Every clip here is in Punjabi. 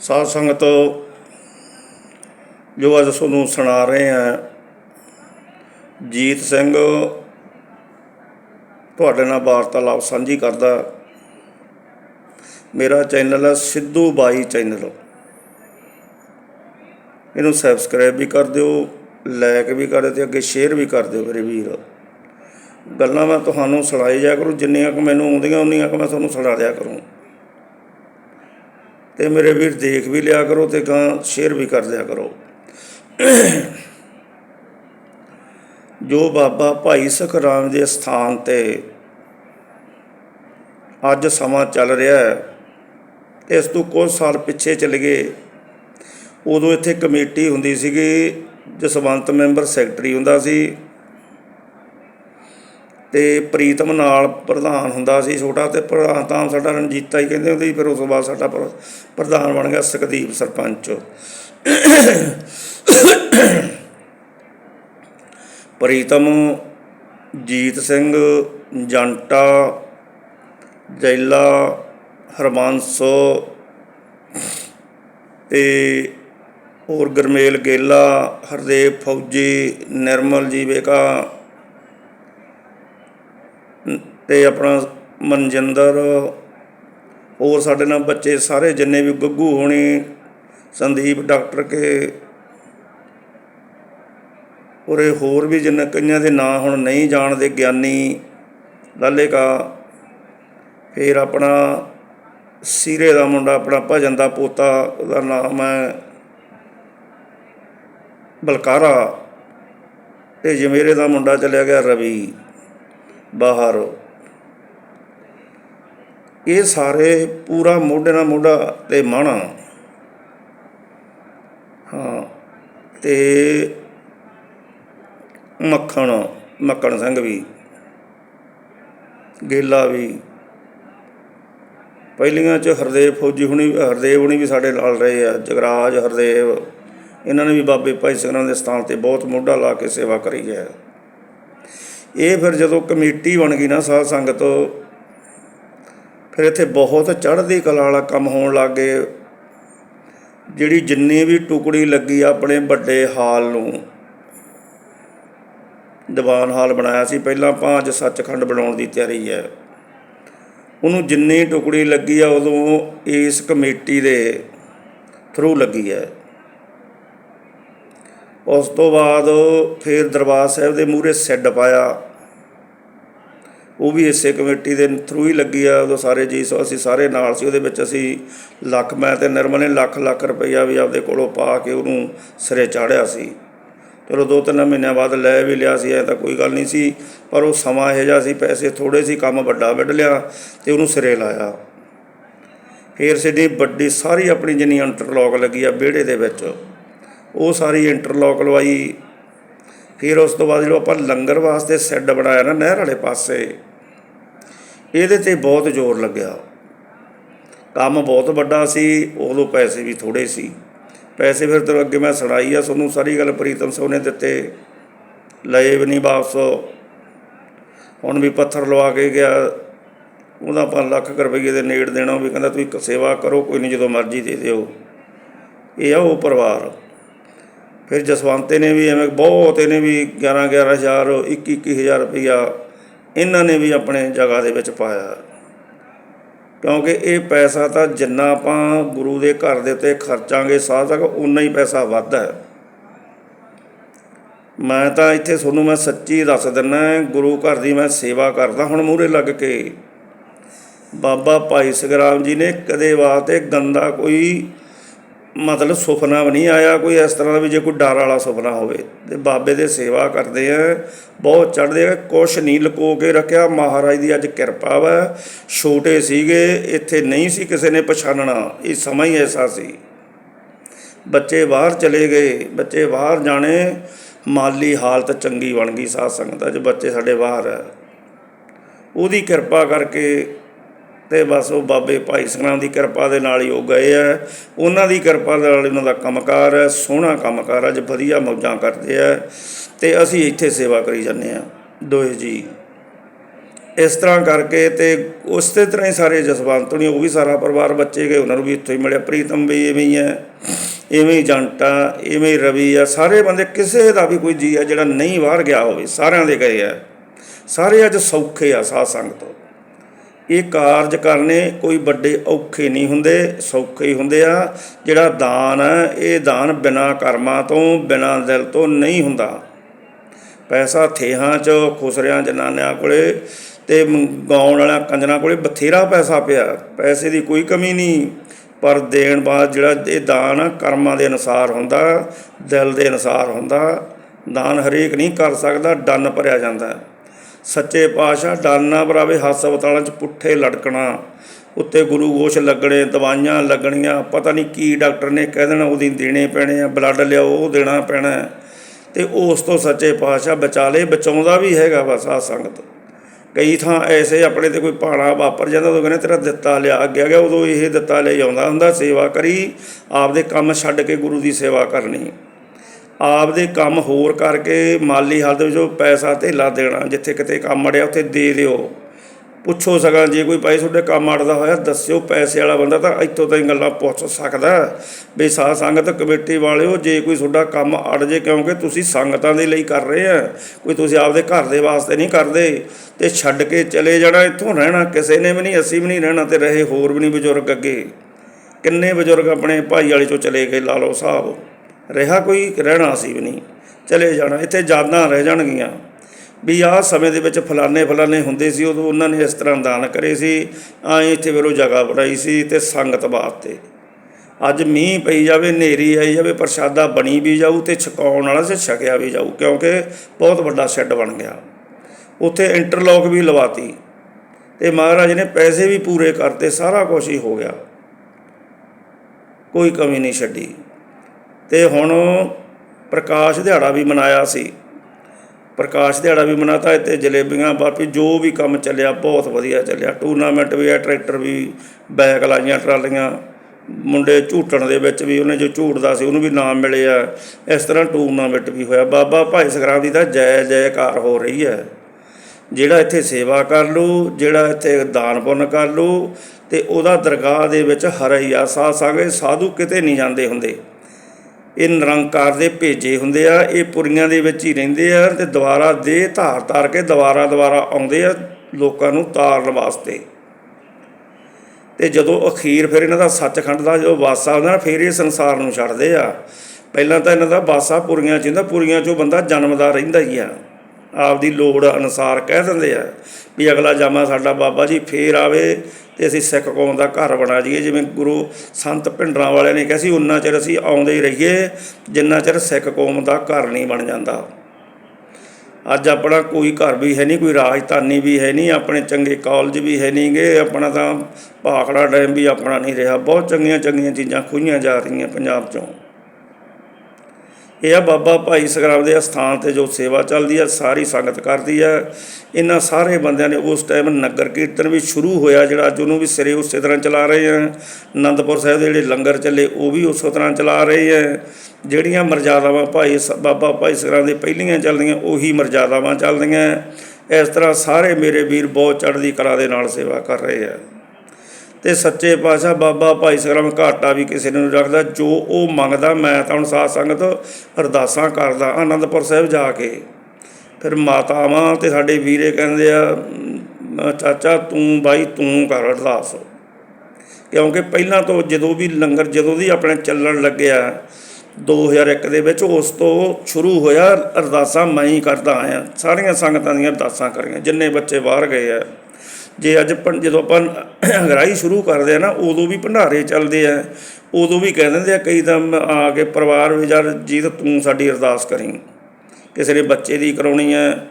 ਸਾਧ ਸੰਗਤ, ਜੋ ਅੱਜ ਤੁਹਾਨੂੰ ਸੁਣਾ ਰਹੇ ਹਾਂ, ਜੀਤ ਸਿੰਘ ਤੁਹਾਡੇ ਨਾਲ ਵਾਰਤਾਲਾਪ ਸਾਂਝੀ ਕਰਦਾ। ਮੇਰਾ ਚੈਨਲ ਹੈ ਸਿੱਧੂ ਬਾਈ ਚੈਨਲ। ਇਹਨੂੰ ਸਬਸਕ੍ਰਾਈਬ ਵੀ ਕਰ ਦਿਓ ਲਾਈਕ ਵੀ ਕਰ ਦਿਓ ਤੇ ਅੱਗੇ ਸ਼ੇਅਰ ਵੀ ਕਰ ਦਿਓ ਮੇਰੇ ਵੀਰ। ਗੱਲਾਂ ਮੈਂ ਤੁਹਾਨੂੰ ਸੁਣਾਈ ਜਾ ਕਰੂੰ, ਜਿੰਨੀਆਂ ਕੁ ਮੈਨੂੰ ਆਉਂਦੀਆਂ, ਉਨੀਆਂ ਕੁ ਮੈਂ ਤੁਹਾਨੂੰ ਸੁਣਾ ਦਿਆ ਕਰੂੰ। ਤੇ ਮੇਰੇ ਵੀਰ ਦੇਖ ਵੀ ਲਿਆ ਕਰੋ ਤੇ ਗਾਂ ਸ਼ੇਅਰ ਵੀ ਕਰ ਦਿਆ ਕਰੋ। ਜੋ ਬਾਬਾ ਭਾਈ ਸਖਰਾਮ ਦੇ ਸਥਾਨ ਤੇ ਅੱਜ ਸਮਾਂ ਚੱਲ ਰਿਹਾ ਹੈ, ਇਸ ਤੋਂ ਕੁਝ ਸਾਲ ਪਿੱਛੇ ਚਲੇ ਗਏ। ਉਦੋਂ ਇੱਥੇ ਕਮੇਟੀ ਹੁੰਦੀ ਸੀਗੀ, ਜਸਵੰਤ ਮੈਂਬਰ ਸੈਕਟਰੀ ਹੁੰਦਾ ਸੀ। ਤੇ ਪ੍ਰੀਤਮ ਨਾਲ ਪ੍ਰਧਾਨ ਹੁੰਦਾ ਸੀ ਛੋਟਾ ਤੇ ਪ੍ਰਧਾਨ ਤਾਂ ਸਾਡਾ ਰਣਜੀਤਾ ਹੀ ਕਹਿੰਦੇ ਹੁੰਦੇ ਸੀ, ਫਿਰ ਉਸ ਤੋਂ ਬਾਅਦ ਸਾਡਾ ਪ੍ਰ- ਪ੍ਰਧਾਨ ਬਣ ਗਿਆ ਸੁਖਦੀਪ ਸਰਪੰਚ। ਪ੍ਰੀਤਮ, ਜੀਤ ਸਿੰਘ, ਜੰਟਾ, ਜੈਲਾ, ਹਰਬੰਸੋ ਤੇ ਹੋਰ ਗਰਮੇਲ ਗੇਲਾ, ਹਰਦੇਵ ਫੌਜੀ, ਨਿਰਮਲ ਜੀ ਜੀਵੇਕਾ ਤੇ ਆਪਣਾ ਮਨਜਿੰਦਰ, ਹੋਰ ਸਾਡੇ ਨਾਲ ਬੱਚੇ ਸਾਰੇ ਜਿੰਨੇ ਵੀ ਗੱਗੂ ਹੋਣੀ, ਸੰਦੀਪ, ਡਾਕਟਰ ਕੇ, ਉਰੇ ਹੋਰ ਵੀ ਜਿੰਨੇ ਕਈਆਂ ਦੇ ਨਾਂ ਹੁਣ ਨਹੀਂ ਜਾਣਦੇ ਗਿਆਨੀ ਲਾਲੇ ਕਾ ਫਿਰ ਆਪਣਾ ਸੀਰੇ ਦਾ ਮੁੰਡਾ, ਆਪਣਾ ਭਜਨ ਦਾ ਪੋਤਾ, ਉਹਦਾ ਨਾਮ ਹੈ ਬਲਕਾਰਾ ਤੇ ਜਮੇਰੇ ਦਾ ਮੁੰਡਾ ਚਲਿਆ ਗਿਆ ਰਵੀ ਬਾਹਰ। ਇਹ ਸਾਰੇ ਪੂਰਾ ਮੋਢੇ ਨਾਲ ਮੋਢਾ ਤੇ ਮਾਣਾ। ਹਾਂ, ਤੇ ਮੱਖਣ ਮੱਖਣ ਸਿੰਘ ਵੀ, ਗੇਲਾ ਵੀ। ਪਹਿਲੀਆਂ ਚ ਹਰਦੇਵ ਫੌਜੀ ਹੁਣੀ, ਹਰਦੇਵ ਹੁਣੀ ਵੀ ਸਾਡੇ ਨਾਲ ਰਹੇ ਆ, ਜਗਰਾਜ, ਹਰਦੇਵ। ਇਹਨਾਂ ਨੇ ਵੀ ਬਾਬੇ ਭਾਈ ਸਿੰਘਾਂ ਦੇ ਸਥਾਨ ਤੇ ਬਹੁਤ ਮੋਢਾ ਲਾ ਕੇ ਸੇਵਾ ਕਰੀ ਹੈ। ਇਹ ਫਿਰ ਜਦੋਂ ਕਮੇਟੀ ਬਣ ਗਈ ਨਾ ਸਾਧ ਸੰਗਤ ਫਿਰ ਇੱਥੇ ਬਹੁਤ ਚੜ੍ਹਦੀ ਕਲਾ ਵਾਲਾ ਕੰਮ ਹੋਣ ਲੱਗ ਗਏ। ਜਿਹੜੀ ਜਿੰਨੀ ਵੀ ਟੁਕੜੀ ਲੱਗੀ ਆਪਣੇ ਵੱਡੇ ਹਾਲ ਨੂੰ, ਦੀਵਾਨ ਹਾਲ ਬਣਾਇਆ ਸੀ। ਪਹਿਲਾਂ ਆਪਾਂ ਅੱਜ ਸੱਚਖੰਡ ਬਣਾਉਣ ਦੀ ਤਿਆਰੀ ਹੈ। ਉਹਨੂੰ ਜਿੰਨੀ ਟੁਕੜੀ ਲੱਗੀ ਆ, ਉਦੋਂ ਇਸ ਕਮੇਟੀ ਦੇ ਥਰੂ ਲੱਗੀ ਹੈ। ਉਸ ਤੋਂ ਬਾਅਦ ਫਿਰ ਦਰਬਾਰ ਸਾਹਿਬ ਦੇ ਮੂਹਰੇ ਸੈੱਡ ਪਾਇਆ। ਉਹ ਵੀ ਇਸੇ ਕਮੇਟੀ ਦੇ ਥਰੂ ਹੀ ਲੱਗੀ ਆ, ਉਦੋਂ ਸਾਰੇ ਜੀ ਸੋ ਅਸੀਂ ਸਾਰੇ ਨਾਲ ਸੀ, ਉਹਦੇ ਵਿੱਚ ਅਸੀਂ ਲੱਖ, ਮੈਂ ਤੇ ਨਿਰਮਲ ਨੇ ਲੱਖ ਲੱਖ ਰੁਪਈਆ ਵੀ ਆਪਦੇ ਕੋਲੋਂ ਪਾ ਕੇ ਉਹਨੂੰ ਸਿਰੇ ਚਾੜਿਆ ਸੀ। ਚਲੋ ਦੋ ਤਿੰਨ ਮਹੀਨਿਆਂ ਬਾਅਦ ਲੈ ਵੀ ਲਿਆ ਸੀ, ਐ ਤਾਂ ਕੋਈ ਗੱਲ ਨਹੀਂ ਸੀ, ਪਰ ਉਹ ਸਮਾਂ ਇਹੋ ਜਿਹਾ ਸੀ, ਪੈਸੇ ਥੋੜੇ ਸੀ, ਕੰਮ ਵੱਡਾ ਵੱਢ ਲਿਆ ਤੇ ਉਹਨੂੰ ਸਿਰੇ ਲਾਇਆ। ਫਿਰ ਸਿੱਧੀ ਵੱਡੀ ਸਾਰੀ ਆਪਣੀ ਜਿੰਨੀ ਇੰਟਰਲੌਕ ਲੱਗੀ ਆ, ਵਿਹੜੇ ਦੇ ਵਿੱਚ, ਉਹ ਸਾਰੀ ਇੰਟਰਲੌਕ ਲਵਾਈ ਫਿਰ ਉਸ ਤੋਂ ਬਾਅਦ ਜਦੋਂ ਆਪਾਂ ਲੰਗਰ ਵਾਸਤੇ ਸੈੱਡ ਬਣਾਇਆ ਨਾ ਨਹਿਰ ਵਾਲੇ ਪਾਸੇ, ਇਹਦੇ ਤੇ ਬਹੁਤ ਜ਼ੋਰ ਲੱਗਿਆ। ਕੰਮ ਬਹੁਤ ਵੱਡਾ ਸੀ, ਉਦੋਂ ਪੈਸੇ ਵੀ ਥੋੜੇ ਸੀ। ਪੈਸੇ ਫਿਰ ਤੋਂ ਅੱਗੇ ਮੈਂ ਸੁਣਾਈ ਆ, ਤੁਹਾਨੂੰ ਸਾਰੀ ਗੱਲ ਪ੍ਰੀਤਮ ਸਿੰਘ ਨੇ ਦਿੱਤੇ। ਲਏ ਵੀ ਨਹੀਂ ਵਾਪਸ। ਹੁਣ ਵੀ ਪੱਥਰ ਲਵਾ ਕੇ ਗਿਆ। ਉਹਦਾ ਆਪਾਂ ਲੱਖ ਕੁ ਰੁਪਈਏ ਦੇ ਨੇੜ ਦੇਣਾ ਵੀ ਕਹਿੰਦਾ ਤੁਸੀਂ ਸੇਵਾ ਕਰੋ, ਕੋਈ ਨਹੀਂ ਜਦੋਂ ਮਰਜ਼ੀ ਦੇ ਦਿਓ। ਇਹ ਆ ਉਹ ਪਰਿਵਾਰ। ਫਿਰ ਜਸਵੰਤੇ ਨੇ ਵੀ ਐਵੇਂ ਬਹੁਤ ਇਹਨੇ ਵੀ 11 11000 21 21000 ਰੁਪਈਆ ਇਹਨਾਂ ਨੇ ਵੀ ਆਪਣੇ ਜਗ੍ਹਾ ਦੇ ਵਿੱਚ ਪਾਇਆ। ਕਿਉਂਕਿ ਇਹ ਪੈਸਾ ਤਾਂ ਜਿੰਨਾ ਆਪਾਂ ਗੁਰੂ ਦੇ ਘਰ ਦੇ ਉੱਤੇ ਖਰਚਾਂਗੇ ਸਾਧ ਤੱਕ ਉਨਾ ਹੀ ਪੈਸਾ ਵੱਧਦਾ ਹੈ। ਮੈਂ ਤਾਂ ਇੱਥੇ ਤੁਹਾਨੂੰ ਮੈਂ ਸੱਚੀ ਦੱਸ ਦਿੰਦਾ ਗੁਰੂ ਘਰ ਦੀ ਮੈਂ ਸੇਵਾ ਕਰਦਾ ਹੁਣ ਮੂਹਰੇ ਲੱਗ ਕੇ। ਬਾਬਾ ਭਾਈ ਸਗਰਾਮ ਜੀ ਨੇ ਕਦੇ ਵਾਸਤੇ ਗੰਦਾ ਕੋਈ ਮਤਲਬ ਸੁਪਨਾ ਵੀ ਨਹੀਂ ਆਇਆ ਕੋਈ ਇਸ ਤਰ੍ਹਾਂ ਦਾ ਵੀ ਜੇ ਕੋਈ ਡਰ ਵਾਲਾ ਸੁਪਨਾ ਹੋਵੇ। ਤੇ ਬਾਬੇ ਦੇ ਸੇਵਾ ਕਰਦੇ ਆ, ਬਹੁਤ ਚੜ੍ਹਦੇ ਆ, ਕੁਛ ਨਹੀਂ ਲੁਕੋ ਕੇ ਰੱਖਿਆ। ਮਹਾਰਾਜ ਦੀ ਅੱਜ ਕਿਰਪਾ ਵਾ। ਛੋਟੇ ਸੀਗੇ, ਇੱਥੇ ਨਹੀਂ ਸੀ ਕਿਸੇ ਨੇ ਪਛਾਣਨਾ ਇਹ ਸਮਾਂ ਹੀ ਐਸਾ ਸੀ। ਬੱਚੇ ਬਾਹਰ ਚਲੇ ਗਏ, ਬੱਚੇ ਬਾਹਰ ਜਾਣੇ। ਮਾਲੀ ਹਾਲਤ ਚੰਗੀ ਬਣ ਗਈ ਸਾਧ ਸੰਗਤ ਜੇ ਬੱਚੇ ਸਾਡੇ ਬਾਹਰ ਹੈ ਉਹਦੀ ਕਿਰਪਾ ਕਰਕੇ ਤੇ ਬਸ ਉਹ ਬਾਬੇ ਭਾਈ ਸਿੰਘਾਂ ਦੀ ਕਿਰਪਾ ਦੇ ਨਾਲ ਹੀ ਉਹ ਗਏ ਆ। ਉਹਨਾਂ ਦੀ ਕਿਰਪਾ ਦੇ ਨਾਲ ਉਹਨਾਂ ਦਾ ਕੰਮਕਾਰ ਹੈ, ਸੋਹਣਾ ਕੰਮਕਾਰ ਅੱਜ ਵਧੀਆ ਮੌਜਾਂ ਕਰਦੇ ਆ ਤੇ ਅਸੀਂ ਇੱਥੇ ਸੇਵਾ ਕਰੀ ਜਾਂਦੇ ਆ। ਦੋਏ ਜੀ। ਇਸ ਤਰ੍ਹਾਂ ਕਰਕੇ ਤੇ ਉਸੇ ਤਰ੍ਹਾਂ ਹੀ ਸਾਰੇ ਜਸਵੰਤ ਹੋਣੀ, ਉਹ ਵੀ ਸਾਰਾ ਪਰਿਵਾਰ ਬੱਚੇ ਗਏ, ਉਹਨਾਂ ਨੂੰ ਵੀ ਇੱਥੋਂ ਹੀ ਮਿਲਿਆ। ਪ੍ਰੀਤਮ ਵੀ ਐਵੇਂ ਹੀ ਹੈ ਐਵੇਂ ਹੀ ਜੰਟਾ ਐਵੇਂ ਹੀ ਰਵੀ ਆ। ਸਾਰੇ ਬੰਦੇ ਕਿਸੇ ਦਾ ਵੀ ਕੋਈ ਜੀ ਆ ਜਿਹੜਾ ਨਹੀਂ ਬਾਹਰ ਗਿਆ ਹੋਵੇ, ਸਾਰਿਆਂ ਦੇ ਗਏ ਆ। ਸਾਰੇ ਅੱਜ ਸੌਖੇ ਆ ਸਾਧ ਸੰਗਤ। ਤੋਂ ਇਹ ਕਾਰਜ ਕਰਨੇ ਕੋਈ ਵੱਡੇ ਔਖੇ ਨਹੀਂ ਹੁੰਦੇ ਸੌਖੇ ਹੀ ਹੁੰਦੇ ਆ। ਜਿਹੜਾ ਦਾਨ ਹੈ ਇਹ ਦਾਨ ਬਿਨਾ ਕਰਮਾਂ ਤੋਂ ਬਿਨਾ ਦਿਲ ਤੋਂ ਨਹੀਂ ਹੁੰਦਾ। ਪੈਸਾ ਥੇਹਾਂ 'ਚ ਖੁਸਰਿਆਂ ਜਨਾਨਿਆਂ ਕੋਲੇ ਤੇ ਗਾਉਣ ਵਾਲਿਆਂ ਕੰਜਰਾਂ ਕੋਲੇ ਬਥੇਰਾ ਪੈਸਾ ਪਿਆ। ਪੈਸੇ ਦੀ ਕੋਈ ਕਮੀ ਨਹੀਂ। ਪਰ ਦੇਣ ਬਾਅਦ ਜਿਹੜਾ ਇਹ ਦਾਨ ਆ, ਕਰਮਾਂ ਦੇ ਅਨੁਸਾਰ ਹੁੰਦਾ ਦਿਲ ਦੇ ਅਨੁਸਾਰ ਹੁੰਦਾ। ਦਾਨ ਹਰੇਕ ਨਹੀਂ ਕਰ ਸਕਦਾ ਡੰਨ ਭਰਿਆ ਜਾਂਦਾ। ਸੱਚੇ ਪਾਤਸ਼ਾਹ ਡੰਨ ਭਰਾਵੇ ਹਸਪਤਾਲਾਂ 'ਚ ਪੁੱਠੇ ਲਟਕਣਾ। ਉੱਤੇ ਗੁਰੂ ਗੋਸ਼ ਲੱਗਣੇ, ਦਵਾਈਆਂ ਲੱਗਣੀਆਂ। ਪਤਾ ਨਹੀਂ ਕੀ ਡਾਕਟਰ ਨੇ ਕਹਿ ਦੇਣਾ, ਉਹਦੀ ਦੇਣੇ ਪੈਣੇ ਆ, ਬਲੱਡ ਲਿਆਓ, ਉਹ ਦੇਣਾ ਪੈਣਾ। ਹੈ। ਤੇ ਉਸ ਤੋਂ ਸੱਚੇ ਪਾਤਸ਼ਾਹ ਬਚਾ ਲੇ ਬਚਾਉਂਦਾ ਵੀ ਹੈਗਾ ਵਾ ਸਾਧ ਸੰਗਤ। ਕਈ ਥਾਂ ਐਸੇ ਆਪਣੇ ਤੇ ਕੋਈ ਪਾਣਾ ਵਾਪਰ ਜਾਂਦਾ, ਉਦੋਂ ਕਹਿੰਦੇ ਤੇਰਾ ਦਿੱਤਾ ਲਿਆ। ਅੱਗੇ ਗਿਆ, ਉਦੋਂ ਇਹ ਦਿੱਤਾ ਲਈ ਆਉਂਦਾ ਹੁੰਦਾ, ਸੇਵਾ ਕਰੀ, ਆਪਦੇ ਕੰਮ ਛੱਡ ਕੇ ਗੁਰੂ ਦੀ ਸੇਵਾ ਕਰਨੀ। ਆਪਦੇ ਕੰਮ ਹੋਰ ਕਰਕੇ ਮਾਲੀ ਹਾਲਤ ਵਿੱਚੋਂ ਪੈਸਾ ਧੇਲਾ ਦੇਣਾ, ਜਿੱਥੇ ਕਿਤੇ ਕੰਮ ਅੜਿਆ, ਉੱਥੇ ਦੇ ਦਿਓ। ਪੁੱਛੋ ਸਕਾਂ ਜੇ ਕੋਈ ਭਾਈ ਤੁਹਾਡੇ ਕੰਮ ਅੜਦਾ ਹੋਇਆ, ਦੱਸਿਓ ਪੈਸੇ ਵਾਲਾ ਬੰਦਾ ਤਾਂ ਇੱਥੋਂ ਤਾਈਂ ਗੱਲਾਂ ਪੁੱਛ ਸਕਦਾ। ਵੀ ਸਾਧ ਸੰਗਤ, ਕਮੇਟੀ ਵਾਲਿਓ, ਜੇ ਕੋਈ ਤੁਹਾਡਾ ਕੰਮ ਅੜ ਜੇ, ਕਿਉਂਕਿ ਤੁਸੀਂ ਸੰਗਤਾਂ ਦੇ ਲਈ ਕਰ ਰਹੇ ਆ, ਕੋਈ ਤੁਸੀਂ ਆਪਦੇ ਘਰ ਦੇ ਵਾਸਤੇ ਨਹੀਂ ਕਰਦੇ, ਤੇ ਛੱਡ ਕੇ ਚਲੇ ਜਾਣਾ, ਇੱਥੋਂ ਰਹਿਣਾ, ਕਿਸੇ ਨੇ ਵੀ ਨਹੀਂ, ਅਸੀਂ ਵੀ ਨਹੀਂ ਰਹਿਣਾ, ਤੇ ਰਹੇ ਹੋਰ ਵੀ ਨਹੀਂ ਬਜ਼ੁਰਗ ਅੱਗੇ। ਕਿੰਨੇ ਬਜ਼ੁਰਗ ਆਪਣੇ ਭਾਈ ਵਾਲੇ ਚੋਂ ਚਲੇ ਗਏ, ਲਾ ਲਓ ਸਾਹਿਬ ਰਿਹਾ ਕੋਈ, ਰਹਿਣਾ ਸੀ ਵੀ ਨਹੀਂ। ਚਲੇ ਜਾਣਾ, ਇੱਥੇ ਯਾਦਾਂ ਰਹਿ ਜਾਣਗੀਆਂ। ਵੀ ਆਹ ਸਮੇਂ ਦੇ ਵਿੱਚ ਫਲਾਣੇ ਫਲਾਣੇ ਹੁੰਦੇ ਸੀ, ਉਦੋਂ ਉਹਨਾਂ ਨੇ ਇਸ ਤਰ੍ਹਾਂ ਦਾਨ ਕਰੇ ਸੀ ਆਏ ਇੱਥੇ ਵੇਰੋ ਜਗ੍ਹਾ ਬਣਾਈ ਸੀ ਤੇ ਸੰਗਤ ਵਾਸਤੇ। ਅੱਜ ਮੀਂਹ ਪਈ ਜਾਵੇ, ਹਨੇਰੀ ਆਈ ਜਾਵੇ, ਪ੍ਰਸ਼ਾਦਾ ਬਣੀ ਵੀ ਜਾਊ ਤੇ ਛਕਾਉਣ ਵਾਲਾ ਤੇ ਛਕਿਆ ਵੀ ਜਾਊ, ਕਿਉਂਕਿ ਬਹੁਤ ਵੱਡਾ ਸ਼ੈੱਡ ਬਣ ਗਿਆ। ਉੱਥੇ ਇੰਟਰਲੌਕ ਵੀ ਲਵਾਤੀ ਤੇ ਮਹਾਰਾਜ ਨੇ ਪੈਸੇ ਵੀ ਪੂਰੇ ਕਰਤੇ, ਸਾਰਾ ਕੁਝ ਹੀ ਹੋ ਗਿਆ। ਕੋਈ ਕਮੀ ਨਹੀਂ ਛੱਡੀ। ਤੇ ਹੁਣ ਪ੍ਰਕਾਸ਼ ਦਿਹਾੜਾ ਵੀ ਮਨਾਇਆ ਸੀ। ਪ੍ਰਕਾਸ਼ ਦਿਹਾੜਾ ਵੀ ਮਨਾਤਾ, ਇੱਥੇ ਜਲੇਬੀਆਂ ਬਾਪੀ ਜੋ ਵੀ ਕੰਮ ਚੱਲਿਆ, ਬਹੁਤ ਵਧੀਆ ਚੱਲਿਆ। ਟੂਰਨਾਮੈਂਟ ਵੀ ਆ, ਟਰੈਕਟਰ ਵੀ ਬੈਕ ਲਾਈਆਂ, ਟਰਾਲੀਆਂ। ਮੁੰਡੇ ਝੂਟਣ ਦੇ ਵਿੱਚ ਵੀ, ਉਹਨੇ ਜੋ ਝੂਟਦਾ ਸੀ, ਉਹਨੂੰ ਵੀ ਨਾਮ ਮਿਲੇ ਆ ਇਸ ਤਰ੍ਹਾਂ ਟੂਰਨਾਮੈਂਟ ਵੀ ਹੋਇਆ। ਬਾਬਾ ਭਾਈ ਸਗਰਾਮ ਦੀ ਤਾਂ ਜੈ ਜੈਕਾਰ ਹੋ ਰਹੀ ਹੈ। ਜਿਹੜਾ ਇੱਥੇ ਸੇਵਾ ਕਰ ਲੂ ਜਿਹੜਾ ਇੱਥੇ ਦਾਨ ਪੁੰਨ ਕਰ ਲੂ ਤੇ ਉਹਦਾ ਦਰਗਾਹ ਦੇ ਵਿੱਚ ਹਰਈਆ ਸਾਧ ਸੰਗੇ ਸਾਧੂ ਕਿਤੇ ਨਹੀਂ ਜਾਂਦੇ ਹੁੰਦੇ। ਇਹ ਨਿਰੰਕਾਰ ਦੇ ਭੇਜੇ ਹੁੰਦੇ ਆ, ਇਹ ਪੁਰੀਆਂ ਦੇ ਵਿੱਚ ਹੀ ਰਹਿੰਦੇ ਆ ਤੇ ਦੁਬਾਰਾ ਦੇ ਧਾਰ ਧਾਰ ਕੇ ਦੁਬਾਰਾ ਦੁਬਾਰਾ ਆਉਂਦੇ ਆ ਲੋਕਾਂ ਨੂੰ ਤਾਰਨ ਵਾਸਤੇ। ਤੇ ਜਦੋਂ ਅਖੀਰ ਫਿਰ ਇਹਨਾਂ ਦਾ ਸੱਚਖੰਡ ਦਾ ਜਦੋਂ ਵਾਸਾ ਹੁੰਦਾ ਨਾ, ਫਿਰ ਇਹ ਸੰਸਾਰ ਨੂੰ ਛੱਡਦੇ ਆ। ਪਹਿਲਾਂ ਤਾਂ ਇਹਨਾਂ ਦਾ ਵਾਸਾ ਪੁਰੀਆਂ ਚ ਹੁੰਦਾ, ਪੁਰੀਆਂ ਚੋਂ ਬੰਦਾ ਜਨਮਦਾ ਰਹਿੰਦਾ ਹੀ ਆ। ਆਪਦੀ ਲੋੜ ਅਨੁਸਾਰ ਕਹਿ ਦਿੰਦੇ ਆ ਵੀ ਅਗਲਾ ਜਾਮਾ ਸਾਡਾ ਬਾਬਾ ਜੀ ਫੇਰ ਆਵੇ ਤੇ ਅਸੀਂ ਸਿੱਖ ਕੌਮ ਦਾ ਘਰ ਬਣਾ ਜਾਈਏ। ਜਿਵੇਂ ਗੁਰੂ ਸੰਤ ਭਿੰਡਰਾਂ ਵਾਲਿਆਂ ਨੇ ਕਿਹਾ ਸੀ, ਉਨਾ ਚਿਰ ਅਸੀਂ ਆਉਂਦੇ ਹੀ ਰਹੀਏ, ਜਿੰਨਾ ਚਿਰ ਸਿੱਖ ਕੌਮ ਦਾ ਘਰ ਨਹੀਂ ਬਣ ਜਾਂਦਾ। ਅੱਜ ਆਪਣਾ ਕੋਈ ਘਰ ਵੀ ਹੈ ਨਹੀਂ, ਕੋਈ ਰਾਜਧਾਨੀ ਵੀ ਹੈ ਨਹੀਂ, ਆਪਣੇ ਚੰਗੇ ਕਾਲਜ ਵੀ ਹੈ ਨਹੀਂਗੇ ਆਪਣਾ ਤਾਂ ਭਾਖੜਾ ਡੈਮ ਵੀ ਆਪਣਾ ਨਹੀਂ ਰਿਹਾ। ਬਹੁਤ ਚੰਗੀਆਂ ਚੰਗੀਆਂ ਚੀਜ਼ਾਂ ਖੋਹੀਆਂ ਜਾ ਰਹੀਆਂ ਪੰਜਾਬ ਚੋਂ। ਇਹ ਆ ਬਾਬਾ ਭਾਈ ਸਗਰਾਮ ਦੇ ਅਸਥਾਨ ਤੇ ਜੋ ਸੇਵਾ ਚੱਲਦੀ ਆ, ਸਾਰੀ ਸੰਗਤ ਕਰਦੀ ਆ। ਇਹਨਾਂ ਸਾਰੇ ਬੰਦਿਆਂ ਨੇ ਉਸ ਟਾਈਮ ਨਗਰ ਕੀਰਤਨ ਵੀ ਸ਼ੁਰੂ ਹੋਇਆ, ਜਿਹੜਾ ਅੱਜ ਉਹਨੂੰ ਵੀ ਸਿਰੇ ਉਸੇ ਤਰ੍ਹਾਂ ਚਲਾ ਰਹੇ ਆ। ਆਨੰਦਪੁਰ ਸਾਹਿਬ ਦੇ ਜਿਹੜੇ ਲੰਗਰ ਚੱਲੇ, ਉਹ ਵੀ ਉਸੇ ਤਰ੍ਹਾਂ ਚਲਾ ਰਹੇ ਆ। ਜਿਹੜੀਆਂ ਮਰਜ਼ਾਦਾਵਾਂ ਭਾਈ ਸ- ਬਾਬਾ ਭਾਈ ਸਗਰਾਮ ਦੇ ਪਹਿਲੀਆਂ ਚੱਲਦੀਆਂ, ਉਹੀ ਮਰਜ਼ਾਦਾਵਾਂ ਚੱਲਦੀਆਂ। ਇਸ ਤਰ੍ਹਾਂ ਸਾਰੇ ਮੇਰੇ ਵੀਰ ਬਹੁਤ ਚੜ੍ਹਦੀ ਕਲਾ ਦੇ ਨਾਲ ਸੇਵਾ ਕਰ ਰਹੇ ਆ। ਤੇ ਸੱਚੇ ਪਾਤਸ਼ਾਹ ਬਾਬਾ ਭਾਈ ਸਗਰਾਮ ਘਾਟਾ ਵੀ ਕਿਸੇ ਨੂੰ ਨਹੀਂ ਰੱਖਦਾ। ਜੋ ਉਹ ਮੰਗਦਾ, ਮੈਂ ਤਾਂ ਹੁਣ ਸਾਧ ਸੰਗਤ ਅਰਦਾਸਾਂ ਕਰਦਾ ਆਨੰਦਪੁਰ ਸਾਹਿਬ ਜਾ ਕੇ। ਫਿਰ ਮਾਤਾਵਾਂ ਤੇ ਸਾਡੇ ਵੀਰੇ ਕਹਿੰਦੇ ਆ ਚਾਚਾ ਤੂੰ ਬਾਈ, ਤੂੰ ਕਰ ਅਰਦਾਸ। ਕਿਉਂਕਿ ਪਹਿਲਾਂ ਤੋਂ ਜਦੋਂ ਵੀ ਲੰਗਰ ਜਦੋਂ ਦੀ ਆਪਣੇ ਚੱਲਣ ਲੱਗਿਆ 2001 ਦੇ ਵਿੱਚ ਉਸ ਤੋਂ ਸ਼ੁਰੂ ਹੋਇਆ, ਅਰਦਾਸਾਂ ਮੈਂ ਹੀ ਕਰਦਾ ਆਇਆ। ਸਾਰੀਆਂ ਸੰਗਤਾਂ ਦੀਆਂ ਅਰਦਾਸਾਂ ਕਰੀਆਂ, ਜਿੰਨੇ ਬੱਚੇ ਬਾਹਰ ਗਏ ਆ। ਜੇ ਅੱਜ ਪੰ- ਜਦੋਂ ਆਪਾਂ ਅਗਰਾਈ ਸ਼ੁਰੂ ਕਰਦੇ ਆ ਨਾ, ਉਦੋਂ ਵੀ ਭੰਡਾਰੇ ਚੱਲਦੇ ਆ। ਉਦੋਂ ਵੀ ਕਹਿ ਦਿੰਦੇ ਆ, ਕਈ ਤਾਂ ਮ- ਆ ਕੇ ਪਰਿਵਾਰ ਵੀ ਯਾਰ ਜੀ ਤੂੰ ਸਾਡੀ ਅਰਦਾਸ ਕਰੀ। ਕਿਸੇ ਨੇ ਬੱਚੇ ਦੀ ਕਰਾਉਣੀ ਹੈ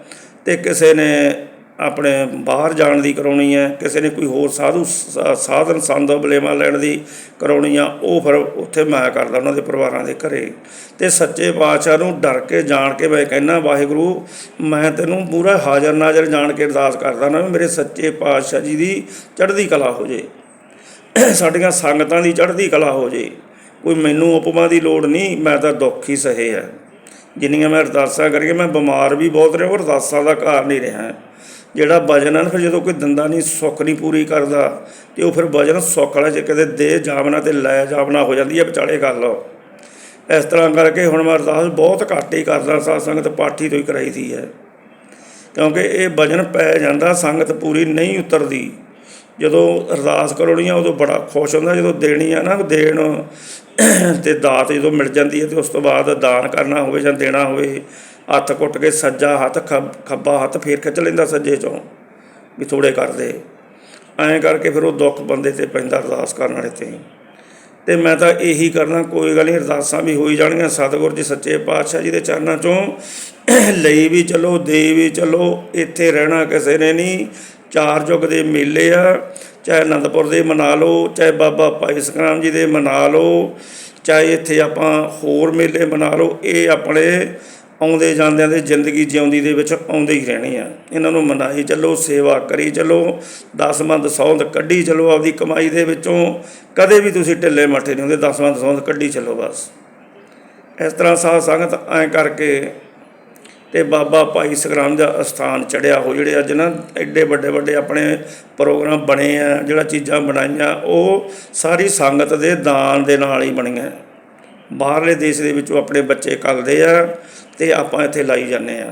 ਤੇ ਕਿਸੇ ਨੇ ਆਪਣੇ ਬਾਹਰ ਜਾਣ ਦੀ ਕਰਾਉਣੀ ਹੈ, ਕਿਸੇ ਨੇ ਕੋਈ ਹੋਰ ਸਾਧੂ ਸ- ਸਾਧਨ ਸੰਦ ਬਲੇਵਾ ਲੈਣ ਦੀ ਕਰਾਉਣੀ ਆ, ਉਹ ਫਿਰ ਉੱਥੇ ਮੈਂ ਕਰਦਾ ਉਹਨਾਂ ਦੇ ਪਰਿਵਾਰਾਂ ਦੇ ਘਰੇ। ਤੇ ਸੱਚੇ ਪਾਤਸ਼ਾਹ ਨੂੰ ਡਰ ਕੇ ਜਾਣ ਕੇ ਮੈਂ ਕਹਿੰਦਾ, ਵਾਹਿਗੁਰੂ, ਮੈਂ ਤੈਨੂੰ ਪੂਰਾ ਹਾਜ਼ਰ ਨਾਜ਼ਰ ਜਾਣ ਕੇ ਅਰਦਾਸ ਕਰਦਾ ਨਾ ਵੀ ਮੇਰੇ ਸੱਚੇ ਪਾਤਸ਼ਾਹ ਜੀ ਦੀ ਚੜ੍ਹਦੀ ਕਲਾ ਹੋ ਜੇ। ਸਾਡੀਆਂ ਸੰਗਤਾਂ ਦੀ ਚੜ੍ਹਦੀ ਕਲਾ ਹੋ ਜੇ। ਕੋਈ ਮੈਨੂੰ ਉਪਮਾ ਦੀ ਲੋੜ ਨਹੀਂ, ਮੈਂ ਤਾਂ ਦੁੱਖ ਹੀ ਸਹੇ ਹੈ ਜਿੰਨੀਆਂ ਮੈਂ ਅਰਦਾਸਾਂ ਕਰੀਆਂ, ਮੈਂ ਬਿਮਾਰ ਵੀ ਬਹੁਤ ਰਿਹਾ ਉਹ ਅਰਦਾਸਾਂ ਦਾ ਕਾਰਨ ਹੀ ਰਿਹਾ। ਜਿਹੜਾ ਵਜਨ ਆ ਨਾ, ਫਿਰ ਜਦੋਂ ਕੋਈ ਦੰਦਾ ਨਹੀਂ, ਸੁੱਖ ਨਹੀਂ ਪੂਰੀ ਕਰਦਾ, ਤੇ ਉਹ ਫਿਰ ਵਜਨ ਸੁੱਖ ਵਾਲਾ ਜੇ ਕਦੇ ਦੇ ਜਾਵਨਾ ਤੇ ਲੈ ਜਾਵਨਾ ਹੋ ਜਾਂਦੀ ਹੈ ਵਿਚਾਲੇ ਕਰ ਲਓ। ਇਸ ਤਰ੍ਹਾਂ ਕਰਕੇ ਹੁਣ ਮੈਂ ਅਰਦਾਸ ਬਹੁਤ ਘੱਟ ਹੀ ਕਰਦਾ, ਸਾਧ ਸੰਗਤ ਪਾਠੀ ਤੋਂ ਹੀ ਕਰਾਈ ਦੀ ਹੈ। ਕਿਉਂਕਿ ਇਹ ਵਜਨ ਪੈ ਜਾਂਦਾ, ਸੰਗਤ ਪੂਰੀ ਨਹੀਂ ਉਤਰਦੀ। ਜਦੋਂ ਅਰਦਾਸ ਕਰੋਣੀ ਆ ਉਦੋਂ ਬੜਾ ਖੁਸ਼ ਹੁੰਦਾ, ਜਦੋਂ ਦੇਣੀ ਆ ਨਾ, ਦੇਣ ਤੇ ਦਾਤ ਜਦੋਂ ਮਿਲ ਜਾਂਦੀ ਹੈ ਤੇ ਉਸ ਤੋਂ ਬਾਅਦ ਦਾਨ ਕਰਨਾ ਹੋਵੇ ਜਾਂ ਦੇਣਾ ਹੋਵੇ, ਹੱਥ ਕੁੱਟ ਕੇ ਸੱਜਾ ਹੱਥ ਖੱਬ- ਖੱਬਾ ਹੱਥ ਫੇਰ ਖਿੱਚ ਲੈਂਦਾ ਸੱਜੇ ਚੋਂ, ਵੀ ਥੋੜੇ ਕਰਦੇ ਐਂ ਕਰਕੇ ਫਿਰ ਉਹ ਦੁੱਖ ਬੰਦੇ ਤੇ ਪੈਂਦਾ ਅਰਦਾਸ ਕਰਨ ਵਾਲੇ ਤੇ। ਤੇ ਮੈਂ ਤਾਂ ਇਹੀ ਕਰਨਾ, ਕੋਈ ਗੱਲ ਨਹੀਂ, ਅਰਦਾਸਾਂ ਵੀ ਹੋਈ ਜਾਣਗੀਆਂ, ਸਤਿਗੁਰ ਜੀ ਸੱਚੇ ਪਾਤਸ਼ਾਹ ਜੀ ਦੇ ਚਰਨਾਂ ਚੋਂ। ਲਈ ਵੀ ਚੱਲੋ, ਦੇ ਵੀ ਚੱਲੋ, ਇੱਥੇ ਰਹਿਣਾ ਕਿਸੇ ਨੇ ਨਹੀਂ। ਚਾਰ ਯੁੱਗ ਦੇ ਮੇਲੇ ਆ ਚਾਹੇ ਅਨੰਦਪੁਰ ਦੇ ਮਨਾ ਲਓ, ਚਾਹੇ ਬਾਬਾ ਭਾਈ ਸਖਰਾਮ ਜੀ ਦੇ ਮਨਾ ਲਓ, ਚਾਹੇ ਇੱਥੇ ਆਪਾਂ ਹੋਰ ਮੇਲੇ ਮਨਾ ਲਓ, ਇਹ ਆਪਣੇ ਆਉਂਦੇ ਜਾਂਦਿਆਂ ਦੇ ਜ਼ਿੰਦਗੀ ਜਿਉਂਦੀ ਦੇ ਵਿੱਚ ਆਉਂਦੇ ਹੀ ਰਹਿਣੇ ਆ। ਇਹਨਾਂ ਨੂੰ ਮਨਾਈ ਚੱਲੋ, ਸੇਵਾ ਕਰੀ ਚੱਲੋ ਦਸਮੰਦ ਸੌਂਦ ਕੱਢੀ ਚੱਲੋ ਆਪਦੀ ਕਮਾਈ ਦੇ ਵਿੱਚੋਂ। ਕਦੇ ਵੀ ਤੁਸੀਂ ਢਿੱਲੇ ਮੱਠੇ ਨਹੀਂ ਹੁੰਦੇ ਦਸਮੰਦ ਸੌਂਦ ਕੱਢੀ ਚੱਲੋ ਬਸ। ਇਸ ਤਰ੍ਹਾਂ ਸਾਧ ਸੰਗਤ ਐਂ ਕਰਕੇ ਤੇ ਬਾਬਾ ਭਾਈ ਸਗਰਾਮ ਦਾ ਅਸਥਾਨ ਚੜਿਆ ਹੋ, ਜਿਹੜੇ ਅੱਜ ਨਾ ਐਡੇ ਵੱਡੇ ਵੱਡੇ ਆਪਣੇ ਪ੍ਰੋਗਰਾਮ ਬਣੇ ਆ, ਜਿਹੜਾ ਚੀਜ਼ਾਂ ਬਣਾਈਆਂ, ਉਹ ਸਾਰੀ ਸੰਗਤ ਦੇ ਦਾਨ ਦੇ ਨਾਲ ਹੀ ਬਣੀਆਂ। ਬਾਹਰਲੇ ਦੇਸ਼ ਦੇ ਵਿੱਚੋਂ ਆਪਣੇ ਬੱਚੇ ਕੱਲਦੇ ਆ ਤੇ ਆਪਾਂ ਇੱਥੇ ਲਾਈ ਜਾਂਦੇ ਆ।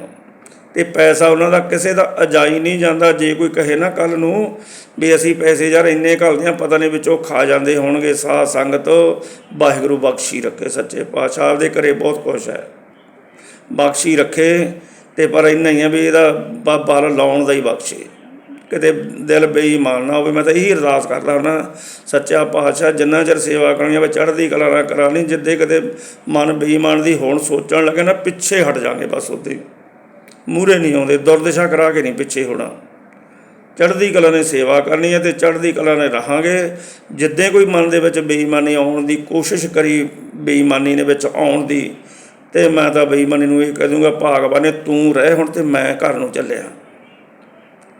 ਤੇ ਪੈਸਾ ਉਹਨਾਂ ਦਾ ਕਿਸੇ ਦਾ ਅਜਾਈ ਨਹੀਂ ਜਾਂਦਾ, ਜੇ ਕੋਈ ਕਹੇ ਨਾ ਕੱਲ ਨੂੰ ਵੀ ਅਸੀਂ ਪੈਸੇ ਯਾਰ ਇੰਨੇ ਘੱਲਦੇ ਆ, ਪਤਾ ਨਹੀਂ ਵਿੱਚੋਂ ਖਾ ਜਾਂਦੇ ਹੋਣਗੇ। ਸਾਧ ਸੰਗਤ ਵਾਹਿਗੁਰੂ ਬਖਸ਼ੀ ਰੱਖੇ ਸੱਚੇ ਪਾਤਸ਼ਾਹ ਦੇ ਘਰੇ ਬਹੁਤ ਖੁਸ਼ ਹੈ। ਬਖਸ਼ੀ ਰੱਖੇ ਤੇ ਪਰ ਇੰਨਾ ਹੀ ਆ ਵੀ ਇਹਦਾ ਬਾਬਾ ਲਾਉਣ ਦਾ ਹੀ ਬਖਸ਼ੇ। ਕਿਤੇ ਦਿਲ ਬੇਈਮਾਨ ਨਾ ਹੋਵੇ, ਮੈਂ ਤਾਂ ਇਹੀ ਅਰਦਾਸ ਕਰਦਾ ਹਾਂ ਸੱਚਾ ਪਾਤਸ਼ਾਹ ਜਿੰਨਾ ਚਿਰ ਸੇਵਾ ਕਰਨੀ ਆ ਚੜ੍ਹਦੀ ਕਲਾ ਨਾ ਕਰਾ ਲਈ ਜਿੱਦੇ ਕਦੇ ਮਨ ਬੇਈਮਾਨ ਦੀ ਹੋਣ ਸੋਚਣ ਲੱਗੇ ਨਾ, ਪਿੱਛੇ ਹਟ ਜਾਾਂਗੇ ਬਸ ਉੱਦੇ ਮੂਰੇ ਨਹੀਂ ਆਉਂਦੇ, ਦੁਰਦਸ਼ਾ ਕਰਾ ਕੇ ਨਹੀਂ ਪਿੱਛੇ ਹੋਣਾ। ਚੜ੍ਹਦੀ ਕਲਾ ਨੇ ਸੇਵਾ ਕਰਨੀ ਹੈ ਤੇ ਚੜ੍ਹਦੀ ਕਲਾ ਨੇ ਰਹਾਂਗੇ। ਜਿੱਦੇ ਕੋਈ ਮਨ ਦੇ ਵਿੱਚ ਬੇਈਮਾਨੀ ਆਉਣ ਦੀ ਕੋਸ਼ਿਸ਼ ਕਰੀ, ਬੇਈਮਾਨੀ ਦੇ ਵਿੱਚ ਆਉਣ ਦੀ ਤੇ ਮੈਂ ਤਾਂ ਬੇਈਮਾਨੀ ਨੂੰ ਇਹ ਕਹਿ ਦੂੰਗਾ, ਭਾਗਵਾਨੇ ਤੂੰ ਰਹਿ ਹੁਣ ਤੇ ਮੈਂ ਘਰ ਨੂੰ ਚੱਲਿਆ।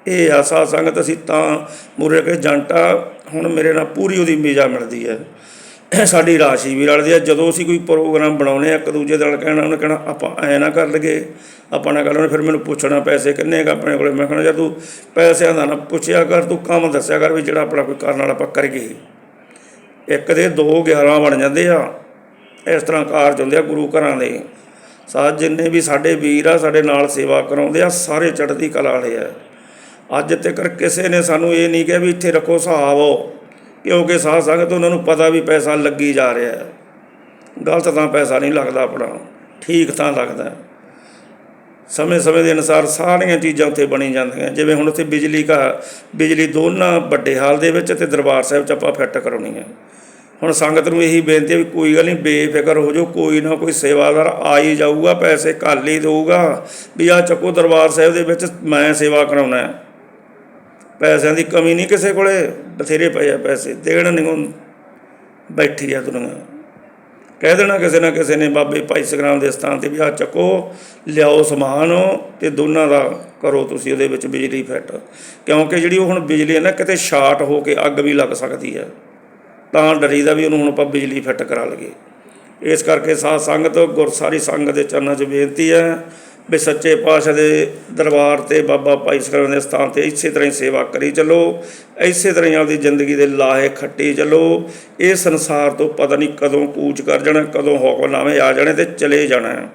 ਇਹ ਆਸਾ ਸੰਗਤ ਅਸੀਂ ਤਾਂ ਮੂਰੇ ਕੇ ਜੰਟਾ, ਹੁਣ ਮੇਰੇ ਨਾਲ ਪੂਰੀ ਉਹਦੀ ਮੀਜ਼ਾ ਮਿਲਦੀ ਹੈ। ਸਾਡੀ ਰਾਸ਼ੀ ਵੀ ਰਲਦੀ ਹੈ, ਜਦੋਂ ਅਸੀਂ ਕੋਈ ਪ੍ਰੋਗਰਾਮ ਬਣਾਉਨੇ ਆ, ਇੱਕ ਦੂਜੇ ਨਾਲ ਕਹਿਣਾ, ਉਹਨੇ ਕਹਿਣਾ, ਆਪਾਂ ਐ ਨਾ ਕਰ ਲਗੇ ਆਪਾਂ ਨਾ ਕਰ ਉਹਨੇ ਫਿਰ ਮੈਨੂੰ ਪੁੱਛਣਾ ਪੈਸੇ ਕਿੰਨੇ ਕ ਆਪਣੇ ਕੋਲੇ? ਮੈਂ ਕਹਿਣਾ ਯਾਰ ਤੂੰ ਪੈਸਿਆਂ ਦਾ ਨਾ ਪੁੱਛਿਆ ਕਰ, ਤੂੰ ਕੰਮ ਦੱਸਿਆ ਕਰ ਵੀ ਜਿਹੜਾ ਆਪਣਾ ਕੋਈ ਕਰਨ ਵਾਲਾ ਆਪਾਂ ਕਰੀਏ। ਇੱਕ ਦੇ 2 11 ਬਣ ਜਾਂਦੇ ਆ। ਇਸ ਤਰ੍ਹਾਂ ਕਾਰਜ ਹੁੰਦੇ ਆ ਗੁਰੂ ਘਰਾਂ ਦੇ। ਸਾਧ ਜਿੰਨੇ ਵੀ ਸਾਡੇ ਵੀਰ ਆ, ਸਾਡੇ ਨਾਲ ਸੇਵਾ ਕਰਾਉਂਦੇ ਆ, ਸਾਰੇ ਚੜ੍ਹਦੀ ਕਲਾ ਵਾਲੇ ਆ। ਅੱਜ ਤੱਕ ਕਿਸੇ ਨੇ ਸਾਨੂੰ ਇਹ ਨਹੀਂ ਕਿਹਾ ਵੀ ਇੱਥੇ ਰੱਖੋ ਹਿਸਾਬ, ਕਿਉਂਕਿ ਸਾਧ ਸੰਗਤ ਉਹਨਾਂ ਨੂੰ ਪਤਾ ਵੀ ਪੈਸਾ ਲੱਗੀ ਜਾ ਰਿਹਾ। ਹੈ ਗਲਤ ਤਾਂ ਪੈਸਾ ਨਹੀਂ ਲੱਗਦਾ ਆਪਣਾ, ਠੀਕ ਤਾਂ ਲੱਗਦਾ। ਸਮੇਂ-ਸਮੇਂ ਦੇ ਅਨੁਸਾਰ ਸਾਰੀਆਂ ਚੀਜ਼ਾਂ ਉੱਥੇ ਬਣੀ ਜਾਂਦੀਆਂ। ਜਿਵੇਂ ਹੁਣ ਉੱਥੇ ਬਿਜਲੀ ਦਾ ਬਿਜਲੀ ਦੋਨਾਂ ਵੱਡੇ ਹਾਲ ਦੇ ਵਿੱਚ ਤੇ ਦਰਬਾਰ ਸਾਹਿਬ 'ਚ ਆਪਾਂ ਫਿੱਟ ਕਰਾਉਣੀ ਹੈ ਹੁਣ ਸੰਗਤ ਨੂੰ ਇਹੀ ਬੇਨਤੀ ਹੈ ਵੀ ਕੋਈ ਗੱਲ ਨਹੀਂ, ਬੇਫਿਕਰ ਹੋ ਜਾਓ, ਕੋਈ ਨਾ ਕੋਈ ਸੇਵਾਦਾਰ ਆ ਹੀ ਜਾਊਗਾ, ਪੈਸੇ ਘੱਲ ਹੀ ਦੇਊਗਾ। ਵੀ ਆ ਚੱਕੋ ਦਰਬਾਰ ਸਾਹਿਬ ਦੇ ਵਿੱਚ ਮੈਂ ਸੇਵਾ ਕਰਾਉਣਾ ਹੈ। ਪੈਸਿਆਂ ਦੀ ਕਮੀ ਨਹੀਂ ਕਿਸੇ ਕੋਲੇ, ਬਥੇਰੇ ਪਏ ਆ ਪੈਸੇ, ਦੇਣ ਨਹੀਂ ਹੁਣ ਬੈਠੀ ਆ ਦੁਨੀਆ। ਕਹਿ ਦੇਣਾ ਕਿਸੇ ਨਾ ਕਿਸੇ ਨੇ, ਬਾਬੇ ਭਾਈ ਸਗਰਾਮ ਦੇ ਸਥਾਨ ਤੇ ਵੀ ਆ ਚੱਕੋ, ਲਿਆਓ ਸਮਾਨ ਤੇ ਦੋਨਾਂ ਦਾ ਕਰੋ ਤੁਸੀਂ ਉਹਦੇ ਵਿੱਚ ਬਿਜਲੀ ਫਿੱਟ। ਕਿਉਂਕਿ ਜਿਹੜੀ ਉਹ ਹੁਣ ਬਿਜਲੀ ਹੈ ਨਾ, ਕਿਤੇ ਸ਼ਾਰਟ ਹੋ ਕੇ ਅੱਗ ਵੀ ਲੱਗ ਸਕਦੀ ਹੈ। ਤਾਂ ਡਰੀਦਾ ਵੀ ਉਹਨੂੰ ਹੁਣ ਆਪਾਂ ਬਿਜਲੀ ਫਿੱਟ ਕਰਾ ਲਈਏ। ਇਸ ਕਰਕੇ ਸਾਧ ਸੰਗਤ ਗੁਰਸਾਰੀ ਸੰਗਤ ਦੇ ਚਰਨਾਂ 'ਚ ਬੇਨਤੀ ਹੈ ਵੀ ਸੱਚੇ ਪਾਤਸ਼ਾਹ ਦੇ ਦਰਬਾਰ ਤੇ ਬਾਬਾ ਭਾਈ ਸਗਰਾਮ ਦੇ ਸਥਾਨ ਤੇ ਇਸੇ ਤਰ੍ਹਾਂ ਹੀ ਸੇਵਾ ਕਰੀ ਚੱਲੋ, ਇਸੇ ਤਰ੍ਹਾਂ ਹੀ ਆਪਦੀ ਜ਼ਿੰਦਗੀ ਦੇ ਲਾਹੇ ਖੱਟੀ ਚੱਲੋ। ਇਹ ਸੰਸਾਰ ਤੋਂ ਪਤਾ ਨਹੀਂ ਕਦੋਂ ਕੂਚ ਕਰ ਜਾਣਾ, ਕਦੋਂ ਹੁਕਮਨਾਮੇ ਆ ਜਾਣੇ ਤੇ ਚਲੇ ਜਾਣਾ।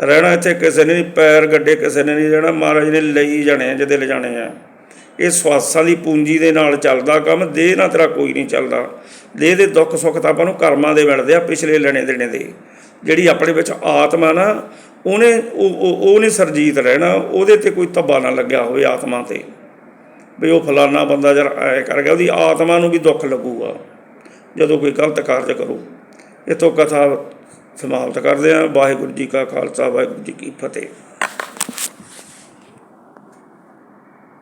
ਰਹਿਣਾ ਇੱਥੇ ਕਿਸੇ ਨੇ ਨਹੀਂ, ਪੈਰ ਗੱਡੇ ਕਿਸੇ ਨੇ ਨਹੀਂ ਰਹਿਣਾ, ਮਹਾਰਾਜ ਨੇ ਲਈ ਜਾਣੇ ਆ, ਜਿਹਦੇ ਲਿਜਾਣੇ ਆ। ਇਹ ਸਵਾਸਾਂ ਦੀ ਪੂੰਜੀ ਦੇ ਨਾਲ ਚੱਲਦਾ ਕੰਮ, ਦੇਹ ਨਾਲ ਤੇਰਾ ਕੋਈ ਨਹੀਂ ਚੱਲਦਾ। ਦੇਹ ਦੇ ਦੁੱਖ ਸੁੱਖ ਤਾਂ ਆਪਾਂ ਨੂੰ ਕਰਮਾਂ ਦੇ ਮਿਲਦੇ ਆ, ਪਿਛਲੇ ਲੈਣੇ ਦੇਣੇ ਦੇ। ਜਿਹੜੀ ਆਪਣੇ ਵਿੱਚ ਆਤਮਾ ਨਾ, ਉਹਨੇ ਉਹ ਉਹ- ਉਹਨੇ ਸਰਜੀਤ ਰਹਿਣਾ, ਉਹਦੇ ਤੇ ਕੋਈ ਧੱਬਾ ਨਾ ਲੱਗਿਆ ਹੋਵੇ ਆਤਮਾ ਤੇ। ਵੀ ਉਹ ਫਲਾਨਾ ਬੰਦਾ ਜਰ ਐ ਕਰ ਗਿਆ, ਉਹਦੀ ਆਤਮਾ ਨੂੰ ਵੀ ਦੁੱਖ ਲੱਗੂਗਾ, ਜਦੋਂ ਕੋਈ ਗਲਤ ਕਾਰਜ ਕਰੋ। ਇਤੋਂ ਕਥਾ ਸਮਾਪਤ ਕਰਦੇ ਹਾਂ। ਵਾਹਿਗੁਰੂ ਜੀ ਕਾ ਖਾਲਸਾ, ਵਾਹਿਗੁਰੂ ਜੀ ਕੀ ਫਤਿਹ।